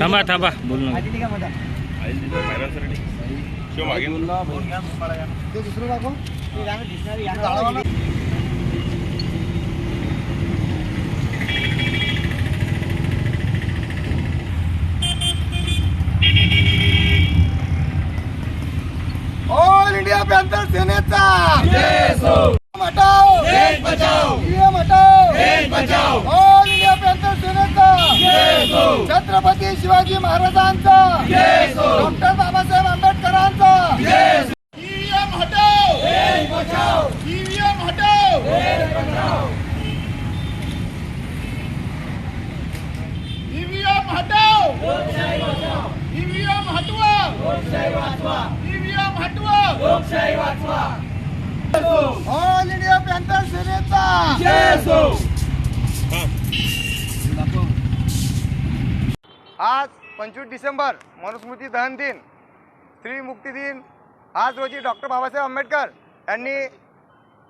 थांबा थांबा. बोल ना. ऑल इंडिया पॅन्थर सेनेचा हटाओ हटाओ ऑल इंडिया पॅन्थर सेनेचा छत्रपती शिवाजी महाराजांचा. डॉक्टर बाबासाहेब आंबेडकरांचा. ईव्हीएम हटाओ ईव्हीएम हटाओ ईव्हीएम हटाओ ईव्हीएम हटवा. ईव्हीएम हटवा. ऑल इंडिया पॅन्थर सेनेचा आज पंचवीस डिसेंबर मनुस्मृती दहन दिन स्त्री मुक्ती दिन. आज रोजी डॉक्टर बाबासाहेब आंबेडकर यांनी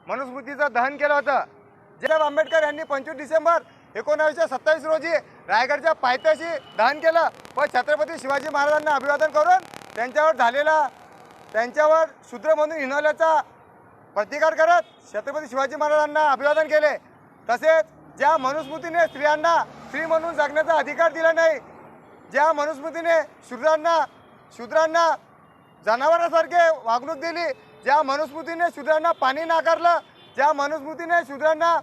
मनुस्मृतीचं दहन केलं होतं. जेसाहेब आंबेडकर यांनी पंचवीस डिसेंबर एकोणावीसशे सत्तावीस रोजी रायगडच्या पायथ्याशी दहन केलं. व छत्रपती शिवाजी महाराजांना अभिवादन करून त्यांच्यावर झालेला त्यांच्यावर शूद्र म्हणून हिनवल्याचा प्रतिकार करत छत्रपती शिवाजी महाराजांना अभिवादन केले. तसेच ज्या मनुस्मृतीने स्त्रियांना स्त्री म्हणून जगण्याचा अधिकार दिला नाही ज्या मनुस्मृतीने शूद्रांना शूद्रांना जनावरांसारखे वागणूक दिली ज्या मनुस्मृतीने शूद्रांना पाणी नाकारलं ज्या मनुस्मृतीने शूद्रांना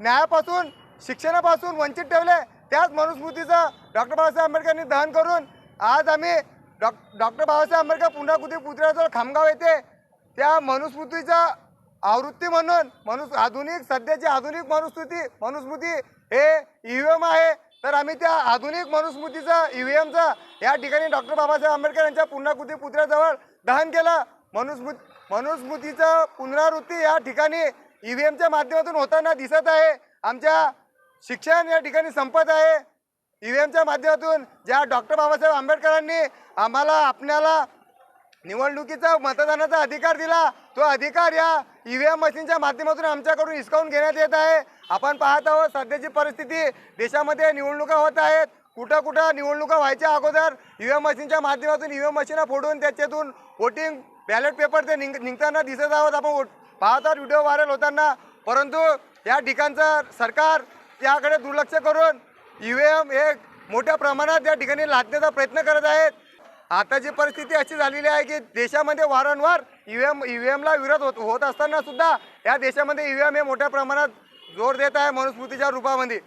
न्यायापासून शिक्षणापासून वंचित ठेवले त्याच मनुस्मृतीचं डॉक्टर बाबासाहेब आंबेडकरांनी दहन करून आज आम्ही डॉ डॉक्टर बाबासाहेब आंबेडकर पुन्हा पुतळ्याजवळ खामगाव येते त्या मनुस्मृतीचा आवृत्ती म्हणून मनुस आधुनिक सध्याची आधुनिक मनुस्मृती मनुस्मृती हे ईव्हीएम आहे. तर आम्ही त्या आधुनिक मनुस्मृतीचं ईव्हीएमचं या ठिकाणी डॉक्टर बाबासाहेब आंबेडकर यांच्या पुण्यकृती पुतळ्याजवळ दहन केलं. मनुस्मृत मनुस्मृतीचं पुनरावृत्ती या ठिकाणी ई व्ही एमच्या माध्यमातून होताना दिसत आहे. आमच्या शिक्षण या ठिकाणी संपत आहे. ईव्हीएमच्या माध्यमातून ज्या डॉक्टर बाबासाहेब आंबेडकरांनी आम्हाला आपल्याला निवडणुकीचा मतदानाचा अधिकार दिला. तो अधिकार या ईव्हीएम मशीनच्या माध्यमातून आमच्याकडून हिसकावून घेण्यात येत आहे. आपण पाहत आहोत सध्याची परिस्थिती. देशामध्ये निवडणुका होत आहेत. कुठं कुठं निवडणुका व्हायच्या अगोदर ईव्हीएम मशीनच्या माध्यमातून ईव्हीएम मशीन फोडून त्याच्यातून वोटिंग बॅलेट पेपर ते निघ निघताना दिसत आहोत. आपण पाहत आहोत व्हिडिओ व्हायरल होताना. परंतु या ठिकाणचं सरकार याकडे दुर्लक्ष करून यू व्ही एम हे मोठ्या प्रमाणात या ठिकाणी लादण्याचा प्रयत्न करत आहेत. आताची परिस्थिती अशी झालेली आहे की देशामध्ये वारंवार ई एम ई व्ही एमला विरोध होत होत असताना सुद्धा या देशामध्ये ई ईव्हीएम हे मोठ्या प्रमाणात जोर देत आहे मनुस्मृतीच्या रूपामध्ये.